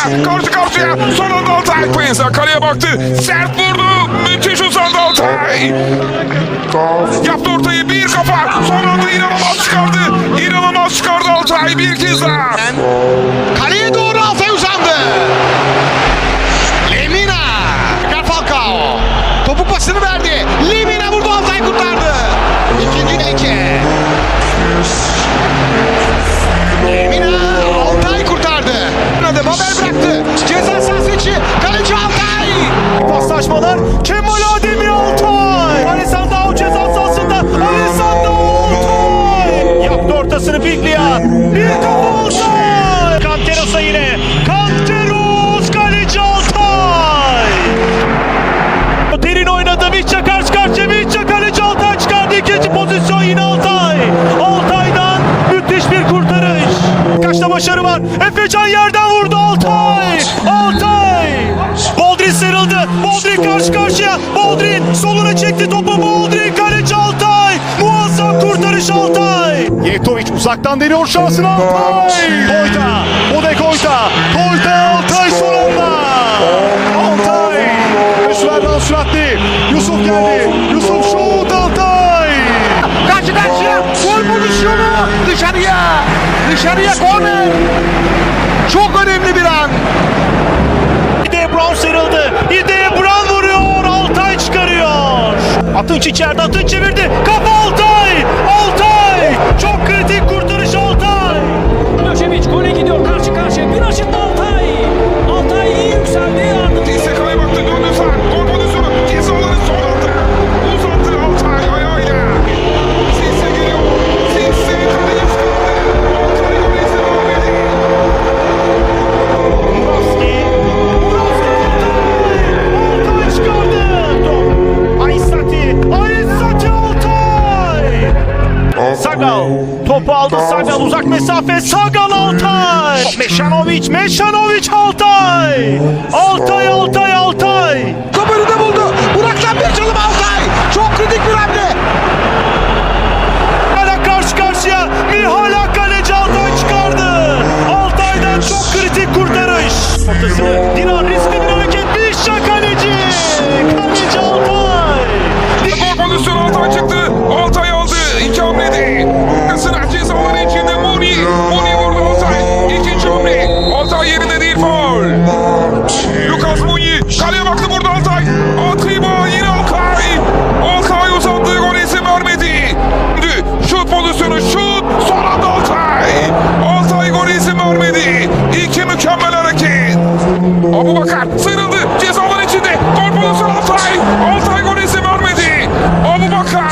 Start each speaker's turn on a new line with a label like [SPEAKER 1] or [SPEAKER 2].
[SPEAKER 1] Quinza karşı karşıya. Son anda Altay. Quinza kaleye baktı. Sert vurdu. Müthiş uzandı Altay. Yaptı ortayı bir kafa. Son anda inanılmaz çıkardı. İnanılmaz çıkardı Altay. Bir kez daha.
[SPEAKER 2] Kaleye doğru Altay uzandı. Lemina. Falcao. Topu pasını verdi. Lemina vurdu Altay kurtardı. İkinci deke. Lemina
[SPEAKER 3] Ortasını Biglia. Bir kafa Altay. Kanteros'a yine. Kanteros kaleci Altay. Derin oynadı. Vişça karşı karşıya. Vişça kaleci Altay çıkardı. İkinci pozisyon yine Altay. Altay'dan müthiş bir kurtarış. Kaçta başarı var. Efecan yerden vurdu Altay. Altay. Boldrin sıyrıldı. Boldrin karşı karşıya. Boldrin soluna çekti topu. Yevtovic uzaktan deniyor şansını Altay. Koyta. Ode Koyta. Koyta Altay son anda. Altay. Üsverdan süratli. Yusuf geldi. Yusuf şut Altay.
[SPEAKER 2] Karşı karşıya. Gol pozisyonu. Dışarıya. Dışarıya korner. Çok önemli bir an.
[SPEAKER 3] İde Brown sıyrıldı. İde Brown vuruyor. Altay çıkarıyor. Atınç içeride. Atınç çevirdi. Kafa Altay. Altay. Çok kritik kurtarış Altay.
[SPEAKER 4] Milošević gole
[SPEAKER 3] Sagal. Topu aldı Sagal. Uzak mesafe. Sagal Altay. Meşanovic. Meşanovic Altay. Altay Altay Altay.
[SPEAKER 1] vermedi. Şut pozisyonu şut. Son anda Altay. Altay golü izin vermedi. İki mükemmel hareket. Abu Bakar sıyrıldı. Ceza alanı içinde. Gol pozisyonu Altay. Altay golü izin vermedi. Abu Bakar.